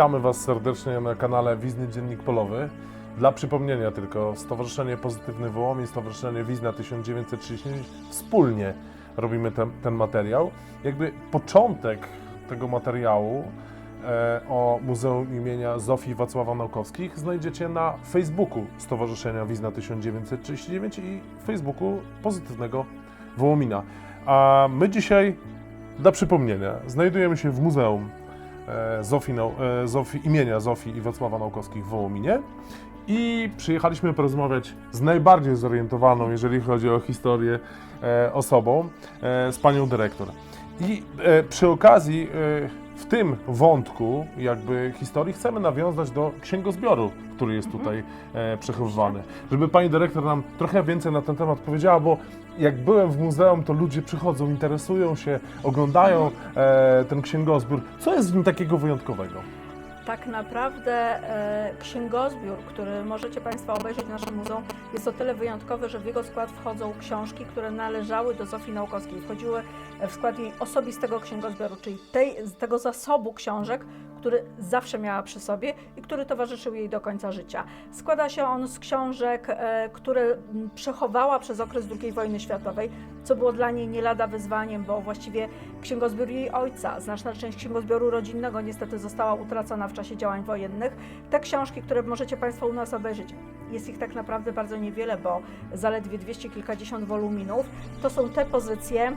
Witamy Was serdecznie na kanale Wizny Dziennik Polowy. Dla przypomnienia tylko, Stowarzyszenie Pozytywny Wołomin, Stowarzyszenie Wizna 1939 wspólnie robimy ten, ten materiał. Jakby początek tego materiału e, o Muzeum imienia Zofii Wacława Naukowskich znajdziecie na Facebooku Stowarzyszenia Wizna 1939 i Facebooku Pozytywnego Wołomina. A my dzisiaj, dla przypomnienia, znajdujemy się w Muzeum Zofii, e, Zofii, imienia Zofii i Wacława Naukowskich w Wołominie i przyjechaliśmy porozmawiać z najbardziej zorientowaną, jeżeli chodzi o historię, e, osobą, e, z panią dyrektor. I e, przy okazji e, w tym wątku jakby historii chcemy nawiązać do księgozbioru, który jest tutaj e, przechowywany. Żeby pani dyrektor nam trochę więcej na ten temat powiedziała, bo jak byłem w muzeum, to ludzie przychodzą, interesują się, oglądają e, ten księgozbiór. Co jest w nim takiego wyjątkowego? Tak naprawdę e, księgozbiór, który możecie Państwo obejrzeć w naszym muzeum, jest o tyle wyjątkowy, że w jego skład wchodzą książki, które należały do Zofii Naukowskiej. Wchodziły w skład jej osobistego księgozbioru, czyli tej, tego zasobu książek, który zawsze miała przy sobie i który towarzyszył jej do końca życia. Składa się on z książek, e, które przechowała przez okres II wojny światowej, co było dla niej nie lada wyzwaniem, bo właściwie księgozbiór jej ojca, znaczna część księgozbioru rodzinnego niestety została utracona w czasie działań wojennych. Te książki, które możecie Państwo u nas obejrzeć, jest ich tak naprawdę bardzo niewiele, bo zaledwie dwieście kilkadziesiąt woluminów, to są te pozycje,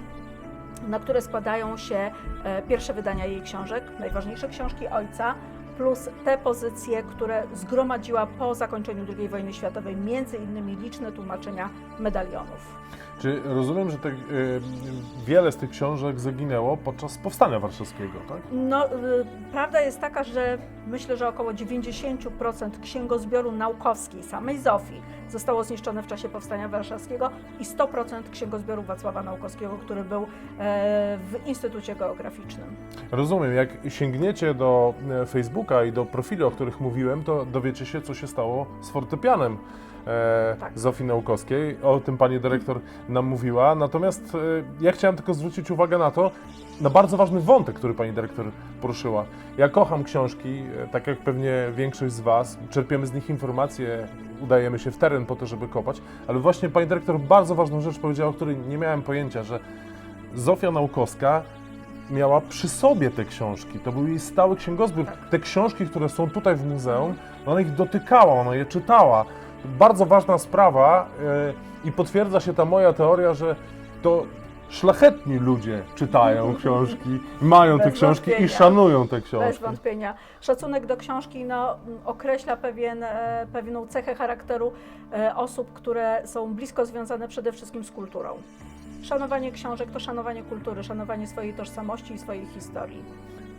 na które składają się e, pierwsze wydania jej książek, najważniejsze książki ojca, plus te pozycje, które zgromadziła po zakończeniu II wojny światowej, między innymi liczne tłumaczenia medalionów. Czy rozumiem, że te, y, wiele z tych książek zaginęło podczas powstania warszawskiego, tak? No, y, prawda jest taka, że myślę, że około 90% księgozbioru naukowskiej samej Zofii zostało zniszczone w czasie powstania warszawskiego i 100% księgozbioru Wacława Naukowskiego, który był e, w Instytucie Geograficznym. Rozumiem, jak sięgniecie do e, Facebooka i do profili, o których mówiłem, to dowiecie się, co się stało z fortepianem e, Tak. Zofii Naukowskiej. O tym pani dyrektor nam mówiła. Natomiast e, ja chciałem tylko zwrócić uwagę na to, na bardzo ważny wątek, który pani dyrektor poruszyła. Ja kocham książki, e, tak jak pewnie większość z was. Czerpiemy z nich informacje, udajemy się w teren po to, żeby kopać. Ale właśnie pani dyrektor bardzo ważną rzecz powiedziała, o której nie miałem pojęcia, że Zofia Naukowska miała przy sobie te książki. To był jej stały księgozbiór. Tak. Te książki, które są tutaj w muzeum, ona ich dotykała, ona je czytała. Bardzo ważna sprawa yy, i potwierdza się ta moja teoria, że to szlachetni ludzie czytają książki, mają te Bez książki i szanują te Bez książki. wątpienia. Szacunek do książki no, określa pewien, e, pewną cechę charakteru e, osób, które są blisko związane przede wszystkim z kulturą. Szanowanie książek to szanowanie kultury, szanowanie swojej tożsamości i swojej historii.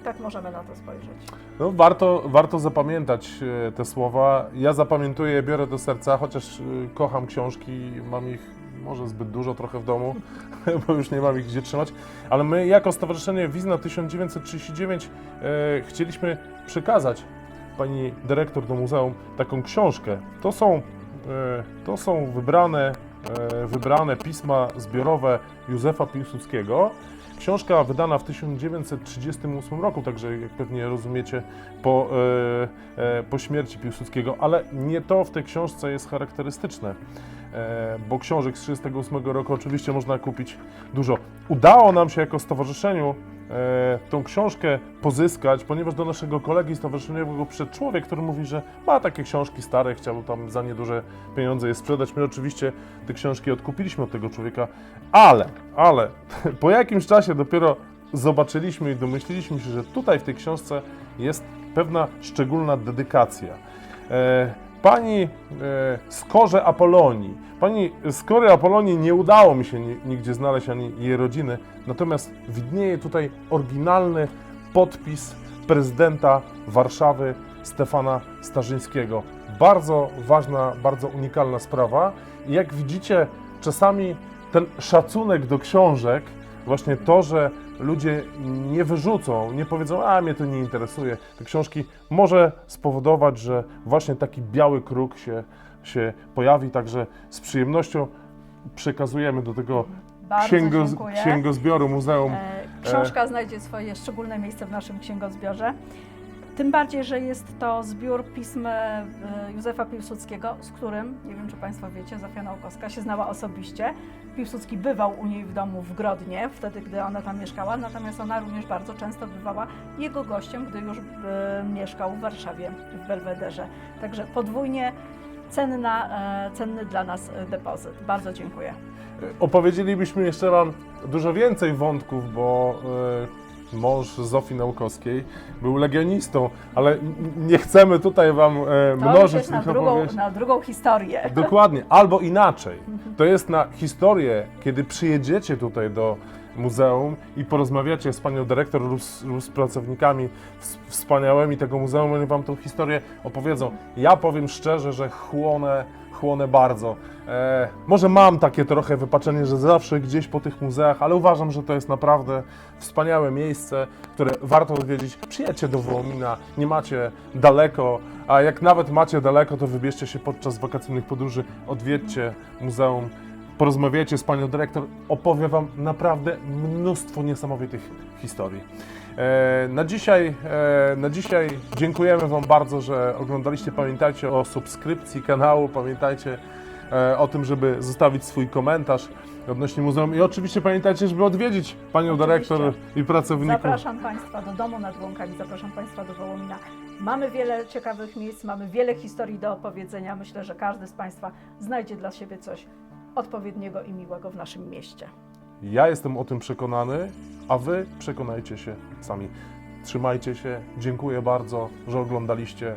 Tak możemy na to spojrzeć. No, warto, warto zapamiętać e, te słowa. Ja zapamiętuję, biorę do serca, chociaż e, kocham książki, mam ich może zbyt dużo trochę w domu, bo już nie mam ich gdzie trzymać. Ale my jako Stowarzyszenie Wizna 1939 e, chcieliśmy przekazać pani dyrektor do muzeum taką książkę. To są, e, to są wybrane, wybrane pisma zbiorowe Józefa Piłsudskiego. Książka wydana w 1938 roku, także jak pewnie rozumiecie, po, e, e, po śmierci Piłsudskiego, ale nie to w tej książce jest charakterystyczne, e, bo książek z 1938 roku oczywiście można kupić dużo. Udało nam się jako stowarzyszeniu e, tą książkę pozyskać, ponieważ do naszego kolegi stowarzyszeniowego przyszedł człowiek, który mówi, że ma takie książki stare, chciał tam za nieduże pieniądze je sprzedać. My oczywiście te książki odkupiliśmy od tego człowieka, ale, ale po jakimś czasie dopiero zobaczyliśmy i domyśliliśmy się, że tutaj w tej książce jest pewna szczególna dedykacja. Pani e, Skorze Apolonii. Pani Skory Apolonii nie udało mi się ni- nigdzie znaleźć ani jej rodziny, natomiast widnieje tutaj oryginalny podpis prezydenta Warszawy Stefana Starzyńskiego. Bardzo ważna, bardzo unikalna sprawa. I jak widzicie, czasami ten szacunek do książek, właśnie to, że ludzie nie wyrzucą, nie powiedzą, a mnie to nie interesuje, te książki może spowodować, że właśnie taki biały kruk się, się pojawi, także z przyjemnością przekazujemy do tego Bardzo księgo, dziękuję. księgozbioru muzeum. E, Książka znajdzie swoje szczególne miejsce w naszym księgozbiorze. Tym bardziej, że jest to zbiór pism e, Józefa Piłsudskiego, z którym, nie wiem czy Państwo wiecie, Zofia Naukowska się znała osobiście. Piłsudski bywał u niej w domu w Grodnie, wtedy gdy ona tam mieszkała, natomiast ona również bardzo często bywała jego gościem, gdy już e, mieszkał w Warszawie, w Belwederze. Także podwójnie cenna, e, cenny dla nas depozyt. Bardzo dziękuję. Opowiedzielibyśmy jeszcze Wam dużo więcej wątków, bo mąż Zofii Naukowskiej był legionistą, ale nie chcemy tutaj Wam e, To mnożyć jest na drugą, opowieści. na drugą historię. Dokładnie, albo inaczej. To jest na historię, kiedy przyjedziecie tutaj do muzeum i porozmawiacie z panią dyrektor lub z, lub z pracownikami ws- wspaniałymi tego muzeum, oni wam tą historię opowiedzą. Ja powiem szczerze, że chłonę, chłonę bardzo. E, może mam takie trochę wypaczenie, że zawsze gdzieś po tych muzeach, ale uważam, że to jest naprawdę wspaniałe miejsce, które warto odwiedzić. Przyjedźcie do Wołomina, nie macie daleko, a jak nawet macie daleko, to wybierzcie się podczas wakacyjnych podróży, odwiedźcie muzeum, porozmawiajcie z panią dyrektor, opowie wam naprawdę mnóstwo niesamowitych historii. E, Na dzisiaj, e, na dzisiaj dziękujemy Wam bardzo, że oglądaliście. Pamiętajcie o subskrypcji kanału, pamiętajcie e, o tym, żeby zostawić swój komentarz odnośnie muzeum i oczywiście pamiętajcie, żeby odwiedzić Panią Oczywiście. dyrektor i pracowników. Zapraszam Państwa do domu nad Łąkami, zapraszam Państwa do Wołomina. Mamy wiele ciekawych miejsc, mamy wiele historii do opowiedzenia. Myślę, że każdy z Państwa znajdzie dla siebie coś odpowiedniego i miłego w naszym mieście. Ja jestem o tym przekonany, a Wy przekonajcie się sami. Trzymajcie się, dziękuję bardzo, że oglądaliście.